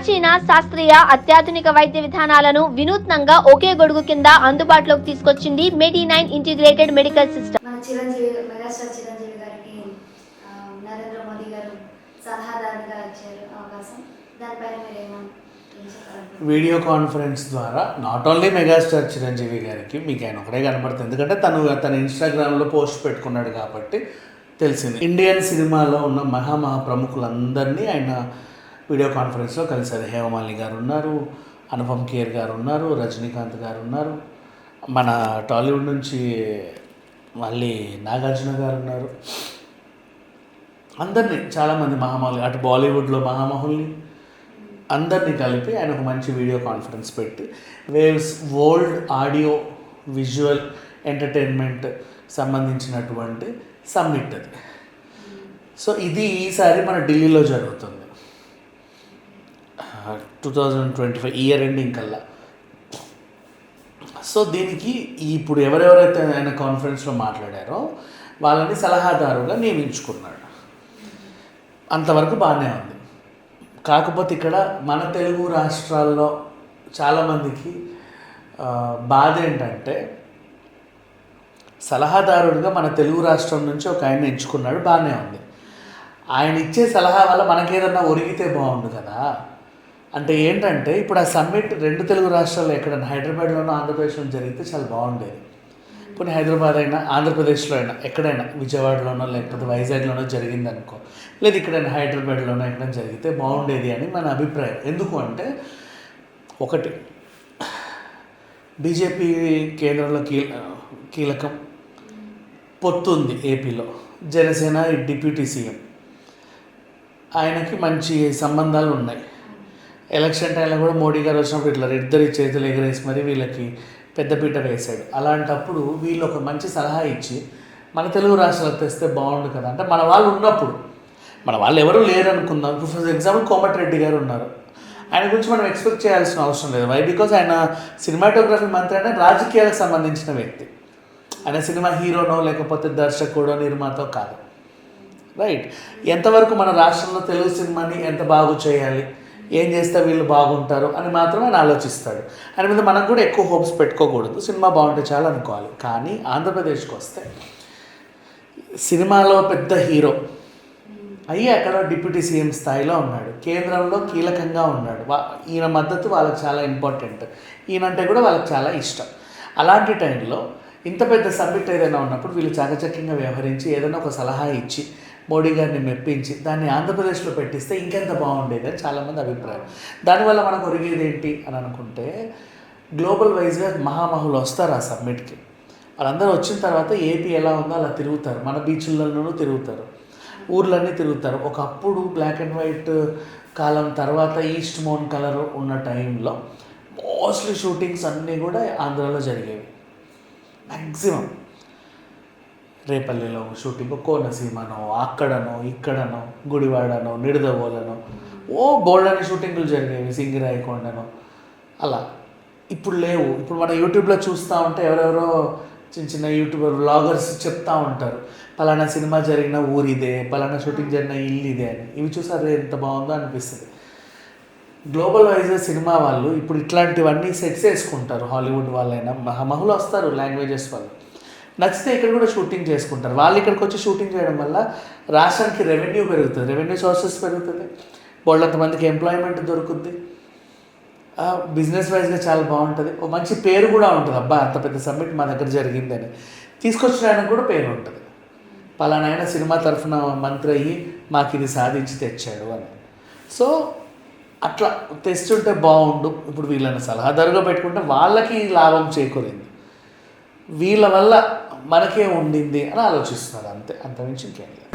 ప్రాచీన శాస్త్రీయ అత్యాధునిక వైద్య విధానాలను వినూత్నంగా ఒకే గొడుగు కింద అందుబాటులోకి తీసుకొచ్చింది medi nine integrated medical system. మన చిరంజీవి మెగాస్టార్ చిరంజీవి గారికి ఆ, నరేంద్ర మోదీ గారు సలహాదారుగా ఇచ్చారు అవకాశం. దానిపైన మీరు ఏమో ఏం చెప్పాలనుకుంటున్నారు? వీడియో కాన్ఫరెన్స్ ద్వారా నాట్ ఓన్లీ మెగాస్టార్ చిరంజీవి గారికి మీకు ఆయన ఒకటే కనబడుతుంది. ఎందుకంటే తను తన ఇన్స్టాగ్రామ్లో పోస్ట్ పెట్టుకున్నాడు కాబట్టి తెలిసింది. ఇండియన్ సినిమాలో ఉన్న మహామహా ప్రముఖులందరినీ ఆయన వీడియో కాన్ఫరెన్స్లో కలిశారు. హేమమాలిని గారు ఉన్నారు అనుపమ్ ఖేర్ గారు ఉన్నారు రజనీకాంత్ గారు ఉన్నారు. మన టాలీవుడ్ నుంచి మళ్ళీ నాగార్జున గారు ఉన్నారు. అందరినీ చాలామంది మహామహులు అటు బాలీవుడ్లో మహామహుల్ని అందరినీ కలిపి ఆయన ఒక మంచి వీడియో కాన్ఫరెన్స్ పెట్టి waves world audio visual entertainment సంబంధించినటువంటి సమ్మిట్ అది. సో ఇది ఈసారి మన ఢిల్లీలో జరుగుతుంది. Two thousand twenty five year ending కల్లా. సో దీనికి ఇప్పుడు ఎవరెవరైతే ఆయన కాన్ఫరెన్స్లో మాట్లాడారో వాళ్ళని సలహాదారుగా నియమించుకున్నాడు. అంతవరకు బాగానే ఉంది. కాకపోతే ఇక్కడ మన తెలుగు రాష్ట్రాల్లో చాలామందికి బాధ ఏంటంటే సలహాదారుడిగా మన తెలుగు రాష్ట్రం నుంచి ఒక ఆయన ఎంచుకున్నాడు బాగానే ఉంది. ఆయన ఇచ్చే సలహా వల్ల మనకేదన్నా ఒరిగితే బాగుండు కదా. అంటే ఏంటంటే ఇప్పుడు ఆ సమ్మిట్ రెండు తెలుగు రాష్ట్రాల్లో ఎక్కడైనా హైదరాబాద్లోనో ఆంధ్రప్రదేశ్లో జరిగితే చాలా బాగుండేది. పోనీ హైదరాబాద్ అయినా ఆంధ్రప్రదేశ్లో అయినా ఎక్కడైనా విజయవాడలోనో లేకపోతే వైజాగ్లోనో జరిగిందనుకో లేదు ఇక్కడైనా హైదరాబాద్లోనో ఎక్కడైనా జరిగితే బాగుండేది అని మన అభిప్రాయం. ఎందుకు అంటే ఒకటి బీజేపీ కేంద్రంలో కీల కీలకం పొత్తుంది ఏపీలో. Janasena deputy CM. ఆయనకి మంచి సంబంధాలు ఉన్నాయి. ఎలక్షన్ టైంలో కూడా మోడీ గారు వచ్చినప్పుడు ఇట్లా ఇద్దరి చేతులు ఎగరేసి మరి వీళ్ళకి పెద్దపీట వేశాడు. అలాంటప్పుడు వీళ్ళు ఒక మంచి సలహా ఇచ్చి మన తెలుగు రాష్ట్రాలకు తెస్తే బాగుండు కదా. అంటే మన వాళ్ళు ఉన్నప్పుడు మన వాళ్ళు ఎవరు లేరు అనుకుందాం ఫర్ ఎగ్జాంపుల్ కోమటిరెడ్డి గారు ఉన్నారు. ఆయన గురించి మనం ఎక్స్పెక్ట్ చేయాల్సిన అవసరం లేదు. వై బికాజ్ ఆయన సినిమాటోగ్రఫీ మంత్రి అంటే రాజకీయాలకు సంబంధించిన వ్యక్తి. ఆయన సినిమా హీరోనో లేకపోతే దర్శకుడో నిర్మాతో కాదు. రైట్ ఎంతవరకు మన రాష్ట్రంలో తెలుగు సినిమాని ఎంత బాగు చేయాలి? ఏం చేస్తే వీళ్ళు బాగుంటారు అని మాత్రమే ఆయన ఆలోచిస్తాడు. ఆయన మీద మనం కూడా ఎక్కువ హోప్స్ పెట్టుకోకూడదు. సినిమా బాగుంటే చాలా అనుకోవాలి. కానీ ఆంధ్రప్రదేశ్కి వస్తే సినిమాలో పెద్ద హీరో అయ్యి అక్కడ డిప్యూటీ సీఎం స్థాయిలో ఉన్నాడు. కేంద్రంలో కీలకంగా ఉన్నాడు. వా ఈయన మద్దతు వాళ్ళకి చాలా ఇంపార్టెంట్. ఈయనంటే కూడా వాళ్ళకి చాలా ఇష్టం. అలాంటి టైంలో ఇంత పెద్ద సబ్మిట్ ఏదైనా ఉన్నప్పుడు వీళ్ళు చాకచక్యంగా వ్యవహరించి ఏదైనా ఒక సలహా ఇచ్చి మోడీ గారిని మెప్పించి దాన్ని ఆంధ్రప్రదేశ్లో పెట్టిస్తే ఇంకెంత బాగుండేది అని చాలామంది అభిప్రాయం. దానివల్ల మనకు ఒరిగేది ఏంటి అని అనుకుంటే గ్లోబల్ వైజ్గా మహామహులు వస్తారు ఆ సబ్మిట్కి వాళ్ళందరూ వచ్చిన తర్వాత ఏపీ ఎలా ఉందో అలా తిరుగుతారు. మన బీచ్లలోనూ తిరుగుతారు. ఊర్లన్నీ తిరుగుతారు. ఒకప్పుడు బ్లాక్ అండ్ వైట్ కాలం తర్వాత ఈస్ట్ మోన్ కలర్ ఉన్న టైంలో మోస్ట్లీ షూటింగ్స్ అన్నీ కూడా ఆంధ్రాలో జరిగేవి. మ్యాక్సిమం రేపల్లిలో షూటింగ్ కోనసీమనో అక్కడనో ఇక్కడనో గుడివాడనో నిడదవోలనో ఓ బోల్డని షూటింగ్లు జరిగేవి సింగిరాయకొండనో. అలా. ఇప్పుడు లేవు. ఇప్పుడు మన యూట్యూబ్లో చూస్తూ ఉంటే ఎవరెవరో చిన్న చిన్న యూట్యూబర్ వ్లాగర్స్ చెప్తా ఉంటారు. పలానా సినిమా జరిగిన ఊరిదే పలానా షూటింగ్ జరిగిన ఇల్లు ఇదే అని. ఇవి చూసారు ఎంత బాగుందో అనిపిస్తుంది. గ్లోబల్ వైజ్ సినిమా వాళ్ళు ఇప్పుడు ఇట్లాంటివన్నీ సెట్స్ వేసుకుంటారు. హాలీవుడ్ వాళ్ళైనా మహామహులు వస్తారు లాంగ్వేజెస్ వాళ్ళు. నచ్చితే ఇక్కడ కూడా షూటింగ్ చేసుకుంటారు. వాళ్ళు ఇక్కడికి వచ్చి షూటింగ్ చేయడం వల్ల రాష్ట్రానికి రెవెన్యూ పెరుగుతుంది. రెవెన్యూ సోర్సెస్ పెరుగుతుంది. వాళ్ళంతమందికి ఎంప్లాయ్మెంట్ దొరుకుద్ది. బిజినెస్ వైజ్గా చాలా బాగుంటుంది. ఒక మంచి పేరు కూడా ఉంటుంది. అబ్బా అంత పెద్ద సబ్మిట్ మా దగ్గర జరిగిందని. తీసుకొచ్చడానికి కూడా పేరు ఉంటుంది. పలానాయన సినిమా తరఫున మంత్రి అయ్యి మాకు ఇది సాధించి తెచ్చాడు అని. సో అట్లా తెస్తుంటే బాగుండు. ఇప్పుడు వీళ్ళని సలహాదారుగా పెట్టుకుంటే వాళ్ళకి లాభం చేకూరింది. వీళ్ళ వల్ల మనకే ఉండింది అని ఆలోచిస్తున్నారు అంతే. అంతమించి ఇంకేం లేదు.